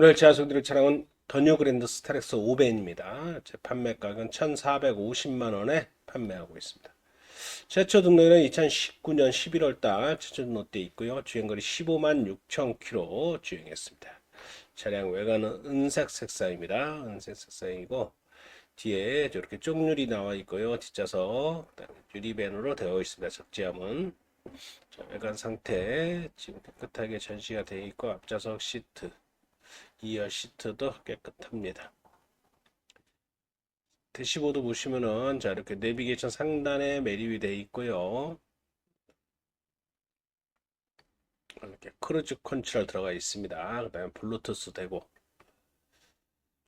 오늘 제가 소개드릴 차량은 더뉴 그랜드 스타렉스 5벤입니다. 제 판매 가격은 1,450만 원에 판매하고 있습니다. 최초 등록일은 2019년 11월 달 최초 등록돼 있고요. 주행거리 15만 6천 킬로 주행했습니다. 차량 외관은 은색 색상입니다. 은색 색상이고 뒤에 저렇게 쪽률이 나와 있고요. 뒷좌석 유리벤으로 되어 있습니다. 적재함은 자, 외관 상태 지금 깨끗하게 전시가 되어 있고 앞좌석 시트 2열 시트도 깨끗합니다. 대시보드 보시면은 자 이렇게 내비게이션 상단에 매립이 되어 있고요. 이렇게 크루즈 컨트롤 들어가 있습니다. 그 다음에 블루투스 되고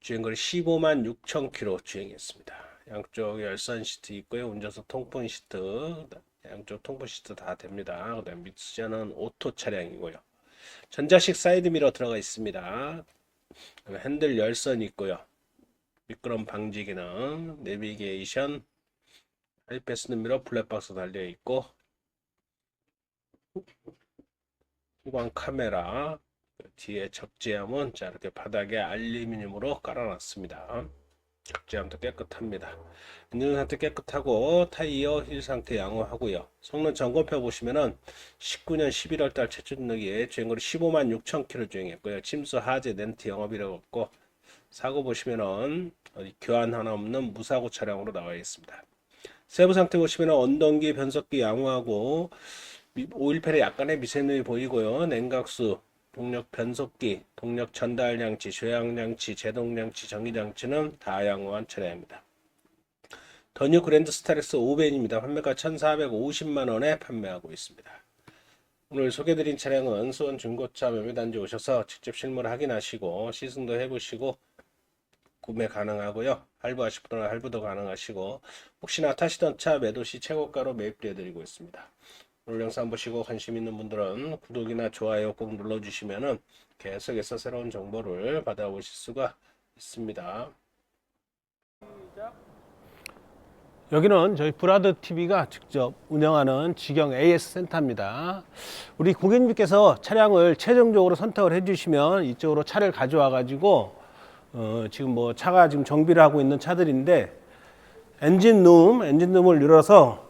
주행거리 15만 6천 킬로 주행했습니다. 양쪽 열선 시트 있고요. 운전석 통풍 시트, 양쪽 통풍 시트 다 됩니다. 그 다음 미수자는 오토 차량이고요. 전자식 사이드 미러 들어가 있습니다. 핸들 열선 있고요. 미끄럼 방지 기능, 내비게이션, 하이패스 미러 블랙박스 달려 있고 후방 카메라 뒤에 적재함은 자 이렇게 바닥에 알루미늄으로 깔아놨습니다. 적재함도 깨끗합니다. 엔진 상태 깨끗하고 타이어 힐 상태 양호하고요. 성능 점검표 보시면은 19년 11월 달 최초 등록에 주행거리 15만 6천 킬로 주행했고요. 침수 하재 렌트 영업이라고 없고 사고 보시면은 교환 하나 없는 무사고 차량으로 나와 있습니다. 세부 상태 보시면은 언동기 변속기 양호하고 미- 오일팬에 약간의 미세누이 보이고요. 냉각수, 동력 변속기, 동력 전달 장치, 조향 장치, 제동 장치, 정기 장치는 다 양호한 차량입니다. 더뉴 그랜드 스타렉스 5벤입니다. 판매가 1,450만 원에 판매하고 있습니다. 오늘 소개드린 차량은 수원 중고차 매매단지 오셔서 직접 실물 확인하시고 시승도 해보시고 구매 가능하고요. 할부하실 분은 할부도 가능하시고 혹시나 타시던 차 매도 시 최고가로 매입해 드리고 있습니다. 오늘 영상 보시고 관심 있는 분들은 구독이나 좋아요 꼭 눌러주시면은 계속해서 새로운 정보를 받아보실 수가 있습니다. 여기는 저희 브라드 TV가 직접 운영하는 직영 AS 센터입니다. 우리 고객님께서 차량을 최종적으로 선택을 해주시면 이쪽으로 차를 가져와 가지고 어, 지금 뭐 차가 지금 정비를 하고 있는 차들인데 엔진룸, 엔진룸을 열어서